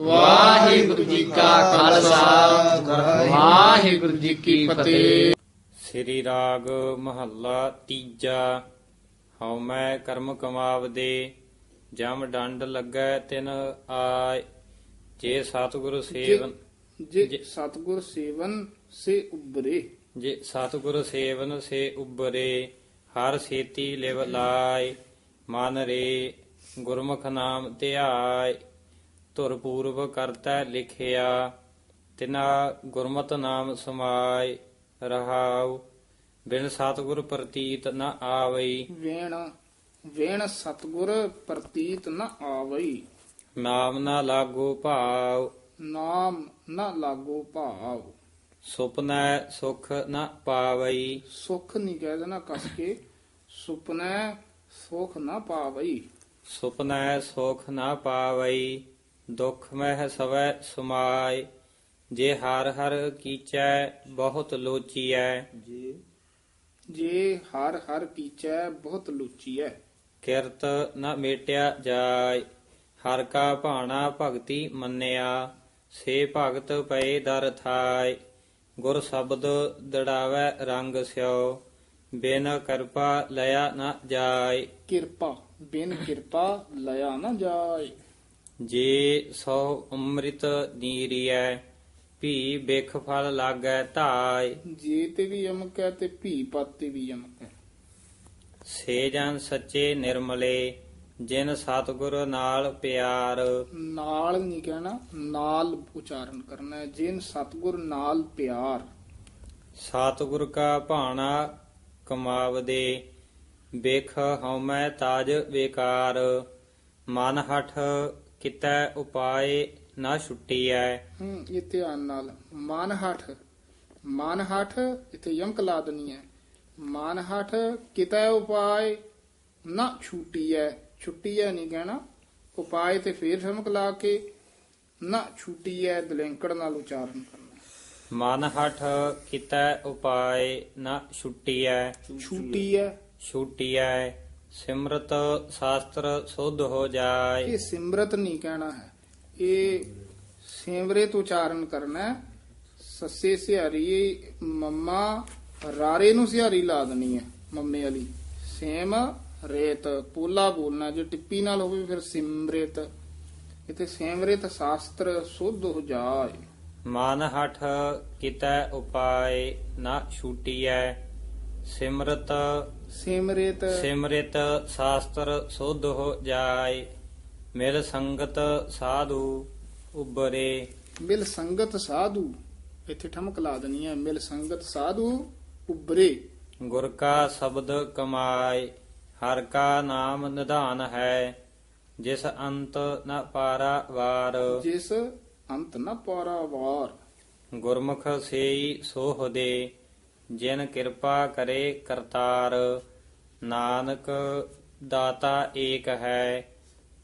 ਵਾਹਿਗੁਰੂ ਜੀ ਕਾ ਖਾਲਸਾ। ਵਾਹਿਗੁਰੂ ਜੀ ਕੀ ਫਤਿਹ। ਸ੍ਰੀ ਰਾਗ ਮਹੱਲਾ ਤੀਜਾ। ਹਉ ਮੈਂ ਕਰਮ ਕਮਾਵਦੇ ਜਮ ਡੰਡ ਲੱਗੈ ਤਿਨ ਆਏ। ਜੇ ਸਤਿਗੁਰ ਸੇਵਨ ਜੇ ਸਤਗੁਰ ਸੇਵਨ ਸੇ ਉਬਰੇ ਜੇ ਸਤਿਗੁਰ ਸੇਵਨ ਸੇ ਉਬਰੇ ਹਰ ਸੇਤੀ ਲਿਵ ਲਾਇ ਮਨ ਰੇ ਗੁਰਮੁਖ ਨਾਮ ਧਿਆਇ ਧੁਰ ਪੂਰਵ ਕਰਤਾ ਲਿਖਿਆ ਤਿਨਾ ਗੁਰਮਤਿ ਨਾਮ ਸਮਾਇ ਰਹਾਉ ਬਿਨ ਸਤਿਗੁਰ ਪ੍ਰਤੀਤ ਨ ਆਵਈ। ਵੇਣ ਵੇਣ ਸਤਗੁਰ ਪ੍ਰਤੀਤ ਨ ਆਵਈ। ਨਾਮ ਨਾ ਲਾਗੋ ਭਾਵ ਨਾਮ ਨ ਲਾਗੋ ਭਾਵ ਸੁਪਨੈ ਸੁਖ ਨ ਪਾਵਈ। ਸੁਖ ਨਹੀਂ ਕਹਿ ਦੇਣਾ ਕਸ ਕੇ ਸੁਪਨੈ ਸੁਖ ਨਾ ਪਾਵਈ। ਸੁਪਨੈ ਸੁਖ ਨ ਪਾਵਈ। ਦੁਖ ਮਹਿ ਸਵੈ ਸੁਮਾਇ ਜੇ ਹਰ ਹਰ ਕੀਚੈ ਬਹੁਤ ਲੋਚੀਐ। ਜੇ ਹਰ ਹਰ ਕੀਚੈ ਬਹੁਤ ਲੁਚੀ ਹੈ ਕਿਰਤ ਨ ਮੇਟਿਆ ਜਾਇ ਹਰ ਕਾ ਭਾਣਾ ਭਗਤੀ ਮੰਨਿਆ ਸੇ ਭਗਤ ਪਏ ਦਰ ਥਾਇ ਗੁਰ ਸ਼ਬਦ ਦੜਾਵੈ ਰੰਗ ਸਿਓ ਬਿਨ ਕਿਰਪਾ ਲਿਆ ਨ ਜਾਇ ਕਿਰਪਾ ਬਿਨ ਕਿਰਪਾ ਲਿਆ ਨਾ ਜਾਏ। ਜੇ ਸੋ ਅੰਮ੍ਰਿਤ ਨੀਰੀਐ ਭੀ ਬਿਖ ਫਲ ਲਾਗੈ ਧਾਇ। ਜੇ ਤੇ ਵੀ ਯਮਕ ਹੈ ਤੇ ਭੀ ਪਤ ਤੇ ਵੀ ਯਮਕ। ਹੈ ਸੇ ਜਨ ਸੱਚੇ ਨਿਰਮਲੇ ਜਿਨ ਸਤਿਗੁਰ ਨਾਲ ਪਿਆਰ। ਨਾਲ ਨਹੀਂ ਕਹਿਣਾ ਨਾਲ ਉਚਾਰਨ ਕਰਨਾ ਹੈ ਜਿਨ ਸਤਗੁਰ ਨਾਲ ਪਿਆਰ। ਸਤਿਗੁਰ ਕਾ ਭਾਣਾ ਕਮਾਵਦੇ ਵੇਖ ਹਉਮੈ ਤਾਜ ਵੇਕਾਰ। ਮਨ ਹਠ ਕਿਤੈ ਉਪਾਏ ਨਾ ਛੁੱਟੀਐ। ਹੂੰ ਇਹ ਧਿਆਨ ਨਾਲ ਮਨ ਹਠ ਮਨ ਹਠ ਇੱਥੇ ਯਮਕ ਲਾ ਦੇਣੀ ਹੈ ਮਨ ਹਠ ਕਿਤੈ ਉਪਾਏ ਨਾ ਛੁੱਟੀ ਹੈ ਛੁੱਟੀ ਹੈ ਨਹੀਂ ਕਹਿਣਾ। ਉਪਾਏ ਤੇ ਫੇਰ ਯਮਕ ਲਾ ਕੇ ਨਾ ਛੁੱਟੀ ਹੈ ਦਲੈਂਕੜ ਨਾਲ ਉਚਾਰਨ ਕਰਨਾ। ਮਨ ਹਠ ਕਿਤੈ ਉਪਾਏ ਨਾ ਛੁੱਟੀਐ। ਛੁੱਟੀ ਹੈ ਛੁੱਟੀਐ। ਸਿਮਰਤ ਸ਼ਾਸਤਰ ਸੁਧ ਹੋ ਜਾਏ। ਇਹ ਸਿਮਰਤ ਨਹੀਂ ਕਹਿਣਾ ਹੈ। ਇਹ ਸਿਮਰਿਤ ਉਚਾਰਨ ਕਰਨਾ ਹੈ। ਸੱਸੇ ਸਿਹਾਰੀ ਮੰਮਾ ਰਾਰੇ ਨੂੰ ਸਿਹਾਰੀ ਲਾ ਦੇਣੀ ਹੈ ਮੰਮੇ ਵਾਲੀ। ਸੇਮ ਰੇਤ ਪੋਲਾ ਬੋਲਣਾ ਜੇ ਟਿੱਪੀ ਨਾਲ ਹੋਵੇ ਫਿਰ ਸਿਮਰਿਤ। ਇਥੇ ਸਿਮਰਿਤ ਸ਼ਾਸਤਰ ਸੁਧ ਹੋ ਜਾਏ। ਮਨ ਹਠ ਕਿਤੈ ਉਪਾਏ ਨਾ ਛੁੱਟੀਐ। ਸਿਮਰਤ ਸਿਮਰਿਤ ਸਿਮਰਿਤ ਸ਼ਾਸਤਰ ਸੁਧ ਹੋ ਜਾਏ ਮਿਲ ਸੰਗਤ ਸਾਧੂ ਉਬਰੇ ਮਿਲ ਸੰਗਤ ਸਾਧੂ ਇੱਥੇ ਠਮਕ ਲਾ ਦੇਣੀ ਹੈ ਮਿਲ ਸੰਗਤ ਸਾਧੂ ਉਬਰੇ ਗੁਰ ਕਾ ਸ਼ਬਦ ਕਮਾਏ ਹਰ ਕਾ ਨਾਮ ਨਿਧਾਨ ਹੈ ਜਿਸ ਅੰਤ ਨ ਪਾਰਾ ਵਾਰ ਜਿਸ ਅੰਤ ਨ ਪਾਰਾਵਾਰ। ਗੁਰਮੁਖ ਸੇਈ ਸੋਹਦੇ ਜਿਨ ਕਿਰਪਾ ਕਰੇ ਕਰਤਾਰ ਨਾਨਕ ਦਾਤਾ ਏਕ ਹੈ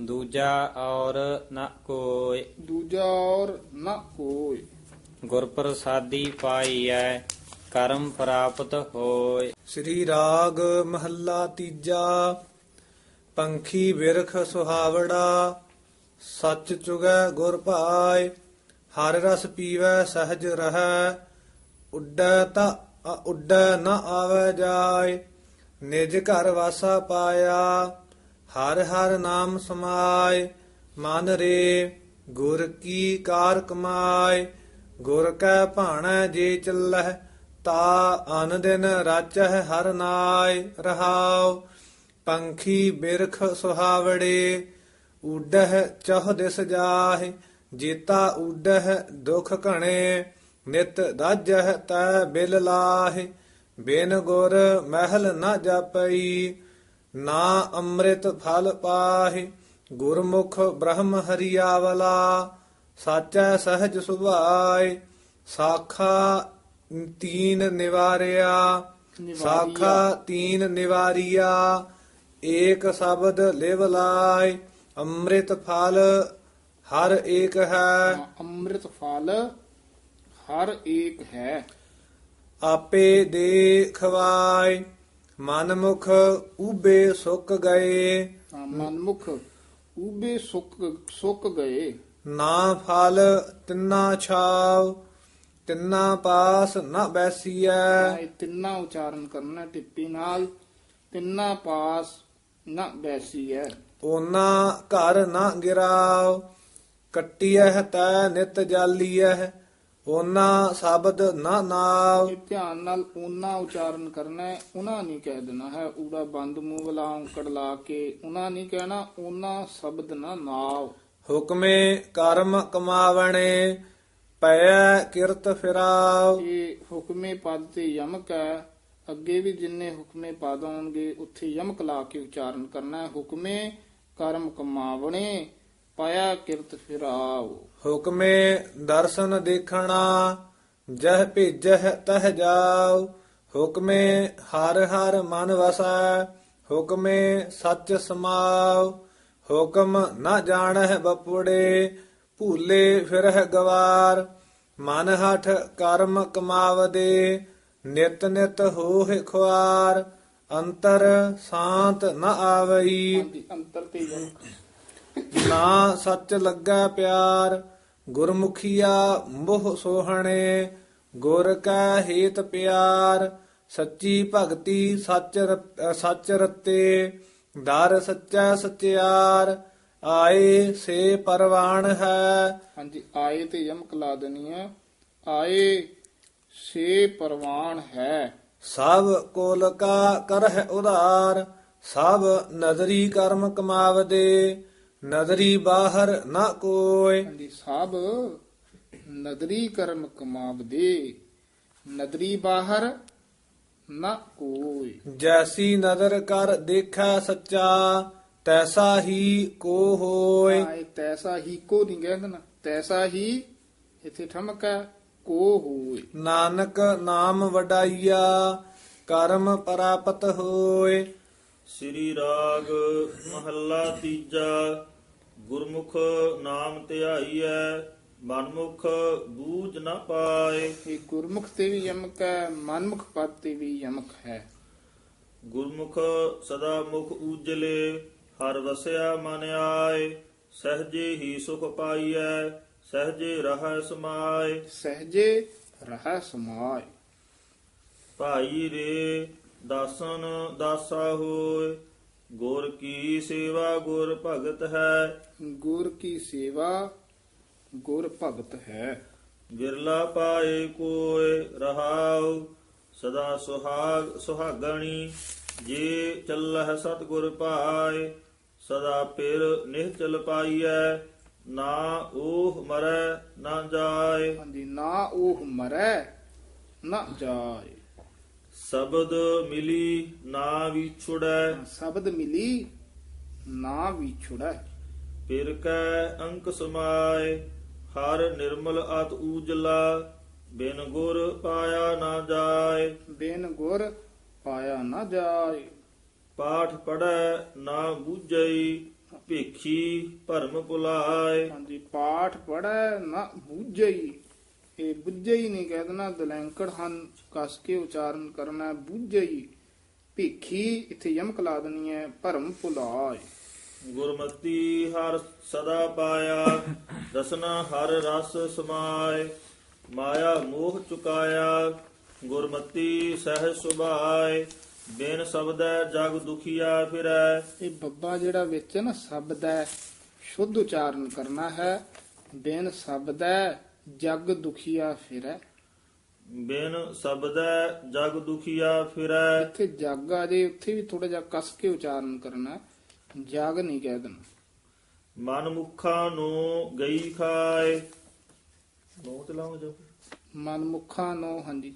ਦੂਜਾ ਔਰ ਨ ਕੋਇ। ਦੂਜਾ ਔਰ ਨਾ ਕੋਈ ਗੁਰ ਪ੍ਰਸਾਦੀ ਪਾਈਐ ਕਰਮ ਪ੍ਰਾਪਤ ਹੋਏ ਸ੍ਰੀ ਰਾਗ ਮਹੱਲਾ ਤੀਜਾ ਪੰਖੀ ਬਿਰਖ ਸੁਹਾਵੜਾ ਸੱਚ ਚੁਗੈ ਗੁਰ ਭਾਇ ਹਰ ਰਸ ਪੀਵੈ ਸਹਜ ਰਹੈ ਉੱਡੈ ਤਾ ਅ- ਉੱਡੈ ਨ ਆਵੈ ਜਾਇ, ਨਿਜ ਘਰ ਵਾਸਾ ਪਾਇਆ, ਹਰ ਹਰ ਨਾਮ ਸਮਾਏ ਮਨ ਰੇ ਗੁਰ ਕੀ ਕਾਰ ਕਮਾਏ ਗੁਰ ਕੈ ਭਾਣੈ ਜੇ ਚੱਲਹਿ, ਤਾ ਅਨ ਦਿਨ ਰਾਚਹਿ ਹਰ ਨਾਇ ਰਹਾਉ, ਪੰਖੀ ਬਿਰਖ ਸੁਹਾਵੜੇ, ਉਡਹਿ ਚਹ ਦਿਸ ਜਾਹਿ, ਜੀਤਾ ਉਡਹਿ ਦੁਖ ਘਣੇ ਨਿਤ ਦਾਜਹਿ ਤੈ ਬਿਲ ਲਾਹਿ, ਬਿਨ ਗੁਰ ਮਹਿਲ ਨ ਜਾਪਈ, ਨਾ ਅੰਮ੍ਰਿਤ ਫਲ ਪਾਹਿ, ਗੁਰਮੁਖ ਬ੍ਰਹਮ ਹਰੀਆਵਲਾ, ਸਾਚੈ ਸਹਜ ਸੁਭਾਇ ਸਾਖਾ ਤੀਨ ਨਿਵਾਰਿਆ, ਸਾਖਾ ਤੀਨ ਨਿਵਾਰਿਆ, ਏਕ ਸ਼ਬਦ ਲਿਵ ਲਾਇ ਅੰਮ੍ਰਿਤ ਫਲ ਹਰ ਏਕ ਹੈ, ਅੰਮ੍ਰਿਤ ਫਲ ਹਰ ਏਕ ਹੈ। ਆਪੇ ਦੇ ਖਵਾਇ ਮਨ ਮੁਖ ਉਬੇ ਸੁੱਕ ਗਏ। ਮਨਮੁਖ ਉਬੇ ਸੁੱਕ ਸੁੱਕ ਗਏ। ਨਾ ਫਲ ਤਿੰਨਾ ਛਾਵ ਤਿੰਨਾ ਪਾਸ ਨਾ ਬੈਸੀਐ। ਇਹ ਤਿੰਨਾ ਉਚਾਰਨ ਕਰਨਾ ਟਿੱਪੀ ਨਾਲ ਤਿੰਨਾ ਪਾਸ ਨਾ ਬੈਸੀ ਹੈ ਓਨਾ ਘਰ ਨਾ ਗਿਰਾਵ ਕੱਟੀਐ ਤੈ ਨਿਤ ਜਾਲੀਐ। ਓਨਾ ਸ਼ਬਦ ਨਾ ਨਾਵ। ਇਹ ਧਿਆਨ ਨਾਲ ਉਹਨਾਂ ਉਚਾਰਨ ਕਰਨਾ ਹੈ ਉਹਨਾਂ ਨਹੀਂ ਕਹਿ ਦੇਣਾ ਹੈ। ਊੜਾ ਬੰਦ ਮੂੰਹ ਵਾਲਾ ਔਂਕੜ ਲਾ ਕੇ ਉਹਨਾਂ ਨਹੀਂ ਕਹਿਣਾ ਉਹਨਾਂ ਸ਼ਬਦ ਨਾ ਨਾਵ। ਹੁਕਮੇ ਕਰਮ ਕਮਾਵਣੇ ਪੈ ਕਿਰਤ ਫਿਰਾਵ। ਇਹ ਹੁਕਮੇ ਪਦ ਤੇ ਯਮਕ ਹੈ ਅੱਗੇ ਵੀ ਜਿੰਨੇ ਹੁਕਮੇ ਪਦ ਆਉਣਗੇ ਉੱਥੇ ਯਮਕ ਲਾ ਕੇ ਉਚਾਰਨ ਕਰਨਾ ਹੈ। ਹੁਕਮੇ ਕਰਮ ਕਮਾਵਣੇ ਪਾਇਆ ਕਿਰਤ ਫਿਰਾਵ ਹੁਕਮੇ ਦਰਸ਼ਨ ਦੇਖਣਾ ਜਹ ਭੇਜਹ ਤਹ ਜਾਉ ਹੁਕਮੇ ਹਰ ਹਰ ਮਨ ਵਸੈ ਹੁਕਮੇ ਸੱਚ ਸਮਾਉ ਹੁਕਮ ਨਾ ਜਾਣਹਿ ਬਪੁੜੇ ਭੂਲੇ ਫਿਰਹਿ ਗਵਾਰ। ਮਨ ਹਠ ਕਰਮ ਕਮਾਵਦੇ ਨਿਤ ਨਿਤ ਹੋਹਿ ਖੁਆਰ। ਅੰਤਰ ਸ਼ਾਂਤ ਨ ਆਵਈ। ਅੰਤਰ ਤੇ ਨਾ ਸੱਚ ਲੱਗਾ ਪਿਆਰ ਗੁਰਮੁਖੀਆ ਮੋਹ ਸੋਹਣੇ ਗੁਰ ਕਾ ਹੇਤ ਪਿਆਰ ਸੱਚੀ ਭਗਤੀ ਸੱਚ ਸੱਚ ਰਤੇ ਦਰ ਸੱਚਾ ਸਚਿਆਰ ਆਏ ਸੇ ਪਰਵਾਨ ਹੈ। ਹਾਂਜੀ ਆਏ ਤੇ ਯਮਕ ਲਾ ਦੇਣੀ ਹੈ। ਆਏ ਸੇ ਪਰਵਾਨ ਹੈ। ਸਭ ਕੋਲ ਕਾ ਕਰਹਿ ਉਧਾਰ ਸਭ ਨਦਰੀ ਕਰਮ ਕਮਾਵਦੇ ਨਦਰੀ ਬਾਹਰ ਨਾ ਕੋਇ ਹਾਂਜੀ ਸਭ ਨਦਰੀ ਕਰਮ ਕਮਾਵਦੇ ਨਦਰੀ ਬਾਹਰ ਨਾ ਕੋਈ ਜੈਸੀ ਨਦਰ ਕਰ ਦੇਖੈ ਸੱਚਾ ਤੈਸਾ ਹੀ ਕੋ ਹੋਏ। ਆਏ ਤੈਸਾ ਹੀ ਕੋ ਨਹੀਂ ਕਹਿੰਦੇ ਨਾ ਤੈਸਾ ਹੀ ਇੱਥੇ ਠਮਕ ਹੈ ਕੋ ਹੋਏ। ਨਾਨਕ ਨਾਮ ਵਡਾਈਆ ਕਰਮ ਪ੍ਰਾਪਤ ਹੋਏ। ਸ੍ਰੀ ਰਾਗ ਮਹੱਲਾ ਤੀਜਾ। ਗੁਰਮੁਖ ਨਾਮ ਧਿਆਈਐ ਮਨਮੁਖ ਬੂਝ ਨਾ ਪਾਏ। ਇਹ ਗੁਰਮੁਖ ਤੇ ਵੀ ਯਮਕ ਹੈ ਮਨਮੁਖ ਪਦ ਤੇ ਵੀ ਯਮਕ ਹੈ। ਗੁਰਮੁਖ ਸਦਾ ਮੁਖ ਉਜਲੇ ਹਰ ਵਸਿਆ ਮਨ ਆਏ। ਸਹਜੇ ਹੀ ਸੁਖ ਪਾਈਐ ਸਹਜੇ ਰਹਿ ਸਮਾਏ। ਸਹਜੇ ਰਹਿ ਸਮਾਏ। ਭਾਈ ਰੇ ਦਾਸਨ ਦਾਸਾ ਹੋਏ। ਗੁਰ ਕੀ ਸੇਵਾ ਗੁਰ ਭਗਤ ਹੈ। ਗੁਰ ਕੀ ਸੇਵਾ ਗੁਰ ਭਗਤ ਹੈ। ਵਿਰਲਾ ਪਾਏ ਕੋਏ ਰਹਾਉ ਸਦਾ ਸੁਹਾਗ ਸੁਹਾਗਣੀ। ਜੇ ਚੱਲਹਿ ਸਤਿਗੁਰ ਪਾਏ ਸਦਾ ਫਿਰ ਨਿਹਚਲ ਪਾਈਐ। ਨਾ ਉਹ ਮਰੈ ਨਾ ਜਾਏ। ਹਾਂਜੀ ਨਾ ਉਹ ਮਰੈ ਨਾ ਜਾਏ। ਸ਼ਬਦ ਮਿਲੀ ਨਾ ਵਿਛੁੜੈ। ਸ਼ਬਦ ਮਿਲੀ ਨਾ ਵਿਛੁੜੈ। ਫਿਰ ਕੈ ਅੰਕ ਸਮਾਏ ਹਰ ਨਿਰਮਲ ਅਤ ਊਜਲਾ ਬਿਨ ਗੁਰ ਪਾਇਆ ਨਾ ਜਾਏ। ਬਿਨ ਗੁਰ ਪਾਇਆ ਨਾ ਜਾਏ। ਪਾਠ ਪੜੈ ਨਾ ਬੂਝਈ ਭੇਖੀ ਭਰਮ ਭੁਲਾਏ। ਹਾਂਜੀ ਪਾਠ ਪੜੈ ਨਾ ਬੂਝਈ। ਇਹ ਬੁੱਝਈ ਨਹੀਂ ਕਹਿ ਦੇਣਾ ਦਲੈਂਕੜ ਹਨ ਕਸ ਕੇ ਉਚਾਰਨ ਕਰਨਾ ਹੈ, ਬੁੱਝਈ ਭੀਖੀ ਇੱਥੇ ਯਮਕ ਲਾ ਦੇਣੀ ਹੈ ਭਰਮ ਭੁਲਾਏ। ਗੁਰਮਤੀ ਹਰ ਸਦਾ ਪਾਇਆ ਰਸਨਾ ਹਰ ਰਸ ਸਮਾਏ। ਮਾਇਆ ਮੋਹ ਚੁਕਾਇਆ ਗੁਰਮਤੀ ਸਹਿ ਸੁਭਾਏ। ਬਿਨ ਸਬਦੈ ਜਗ ਦੁਖੀਆ ਫਿਰੈ। ਇਹ ਬੱਬਾ ਜਿਹੜਾ ਵਿੱਚ ਹੈ ਨਾ ਸ਼ਬਦ ਹੈ ਸ਼ੁੱਧ ਉਚਾਰਨ ਕਰਨਾ ਹੈ ਬਿਨ ਸ਼ਬਦ ਹੈ ਜਗ ਦੁਖੀਆ ਫਿਰੈ। ਬਿਨ ਸਬਦੈ ਜਗ ਦੁਖੀਆ ਫਿਰੈ। ਇੱਥੇ ਜਗ ਆ ਜੇ ਉੱਥੇ ਵੀ ਥੋੜਾ ਜਿਹਾ ਕਸ ਕੇ ਉਚਾਰਨ ਕਰਨਾ ਹੈ। ਜਗ ਨਹੀਂ ਕਹਿ ਦੇਣਾ। ਮਨ ਮੁਖਾਂ ਨੂੰ ਗਈ ਖਾਏ। ਨੋ ਚਲਾਓ ਜੋ। ਮਨਮੁਖਾਂ ਨੂੰ ਹਾਂਜੀ।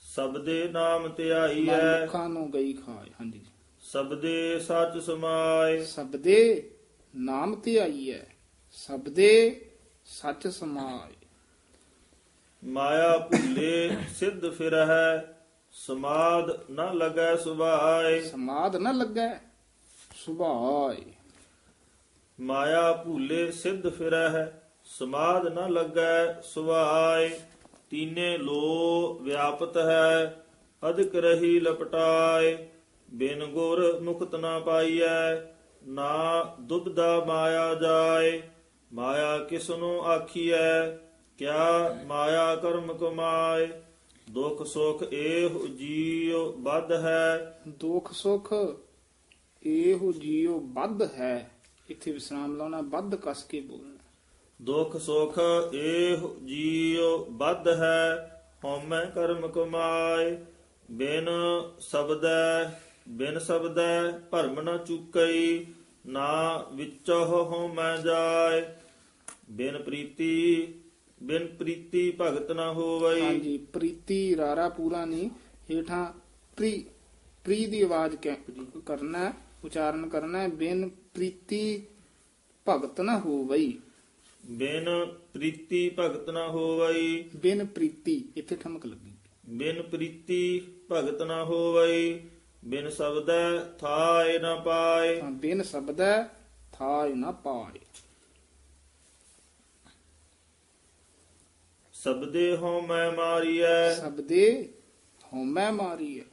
ਸਬਦੇ ਨਾਮ ਧਿਆਈਐ ਮਨਮੁਖਾਂ ਨੂੰ ਗਈ ਖਾਏ ਹਾਂਜੀ। ਸਬਦੇ ਸੱਚ ਸਮਾਏ। ਸਬਦੇ ਨਾਮ ਤੇ ਆਈ ਹੈ ਸਬਦੇ ਸੱਚ ਸਮਾਏ। ਮਾਇਆ ਭੁੱਲੇ ਸਿੱਧ ਫਿਰਹਿ ਸਮਾਦ ਨ ਲਗੈ ਸੁਭਾਏ। ਸਮਾਦ ਨਾ ਲੱਗੈ ਸੁਭਾਏ। ਮਾਇਆ ਭੂਲੇ ਸਿੱਧ ਫਿਰਹਿ ਸਮਾਦ ਨ ਲੱਗੈ ਸੁਭਾਏ। ਤੀਨੇ ਲੋ ਵਿਆਪਤ ਹੈ ਅਧਿਕ ਰਹੀ ਲਪਟਾਏ। ਬਿਨ ਗੁਰ ਮੁਕਤ ਨਾ ਪਾਈਐ ਨਾ ਦੁਬਦਾ ਮਾਇਆ ਜਾਏ। ਮਾਇਆ ਕਿਸਨੂੰ ਆਖੀਐ ਕਿਆ ਮਾਇਆ ਕਰਮ ਕਮਾਏ? ਦੁਖ ਸੁਖ ਏਹ ਜੀਉ ਬਦ ਹੈ। ਦੁਖ ਸੁਖ ਇਹੋ ਜੀਉ ਬੱਧ ਹੈ। ਇੱਥੇ ਵਿਸਰਾਮ ਲਾਉਣਾ ਬੱਧ ਕਸ ਕੇ ਬੋਲਣਾ। ਦੁਖ ਸੁਖ ਏਹ ਜੀਉ ਬਦ ਹੈ ਹਉਮੈ ਕਰਮ ਕਮਾਏ। ਬਿਨ ਸਬਦੈ ਬਿਨ ਸਬਦੈ ਭਰਮ ਨ ਚੁਕਈ ਨਾ ਵਿਚਹੁ ਹਉਮੈ ਜਾਏ। ਬਿਨ ਪ੍ਰੀਤੀ ਬਿਨ ਪ੍ਰੀਤੀ ਭਗਤ ਨ ਹੋਵਈ। ਹਾਂਜੀ ਪ੍ਰੀਤੀ ਰਾਰਾ ਪੂਰਾ ਨਹੀਂ ਹੇਠਾਂ ਪ੍ਰੀ ਪ੍ਰੀ ਦੀ ਆਵਾਜ਼ ਕਹਿ- ਕਰਨਾ ਹੈ, ਉਚਾਰਨ ਕਰਨਾ ਹੈ, ਬਿਨ ਪ੍ਰੀਤੀ ਭਗਤ ਨਾ ਹੋਵਈ। ਬਿਨ ਪ੍ਰੀਤੀ ਭਗਤ ਨ ਹੋਵਈ। ਬਿਨ ਪ੍ਰੀਤੀ ਇੱਥੇ ਠਮਕ ਲੱਗੀ। ਬਿਨ ਪ੍ਰੀਤੀ ਭਗਤ ਨ ਹੋਵਈ ਬਿਨ ਸਬਦੈ ਥਾਇ ਨ ਪਾਏ। ਬਿਨ ਸ਼ਬਦੈ ਥਾਇ ਨਾ ਪਾਏ। ਸਬਦੇ ਹੋ ਮੈਂ ਮਾਰੀਐ। ਸਬਦੇ ਹਉਮੈ ਮਾਰੀ ਹੈ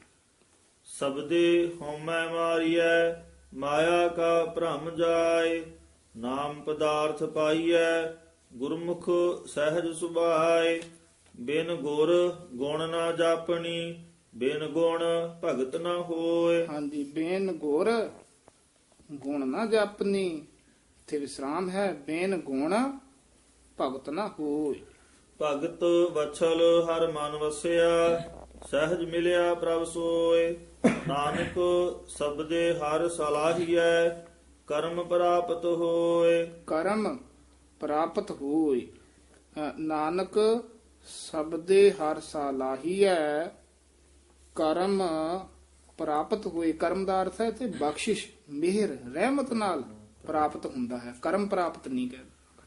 ਸਬਦੇ ਹੋ ਮੈਂ ਮਾਰੀਐ ਮਾਇਆ ਕਾ ਭ੍ਰਮ ਜਾਏ ਨਾਮ ਪਦਾਰਥ ਪਾਈਐ ਗੁਰਮੁਖ ਸਹਿਜ ਸੁਭਾਏ। ਬਿਨ ਗੁਰ ਗੁਣ ਨਾ ਜਾਪਣੀ ਬਿਨ ਗੁਣ ਭਗਤ ਨਾ ਹੋਏ। ਹਾਂਜੀ ਬੇਨ ਗੁਰ ਗੁਣ ਨਾ ਜਪਨੀ ਇੱਥੇ ਵਿਸਰਾਮ ਹੈ ਬੇਨ ਗੁਣ ਭਗਤ ਨਾ ਹੋਏ। ਭਗਤ ਵਛਲ ਹਰ ਮਨ ਵਸਿਆ ਸਹਿਜ ਮਿਲਿਆ ਪ੍ਰਭ ਸੋਏ। ਨਾਨਕ ਸਬਦੇ ਹਰ ਸਲਾਹੀਐ ਕਰਮ ਪ੍ਰਾਪਤ ਹੋਏ। ਕਰਮ ਪ੍ਰਾਪਤ ਹੋਏ। ਅ, ਨਾਨਕ ਸਬਦੇ ਹਰ ਸਾਲਾਹੀ ਕਰਮ ਪ੍ਰਾਪਤ ਹੋਏ। ਕਰਮ ਦਾ ਅਰਥ ਹੈ ਤੇ ਬਖਸ਼ਿਸ਼ ਮਿਹਰ ਰਹਿਮਤ ਨਾਲ ਪ੍ਰਾਪਤ ਹੁੰਦਾ ਹੈ। ਕਰਮ ਪ੍ਰਾਪਤ ਨਹੀਂ ਕਹਿੰਦੇ।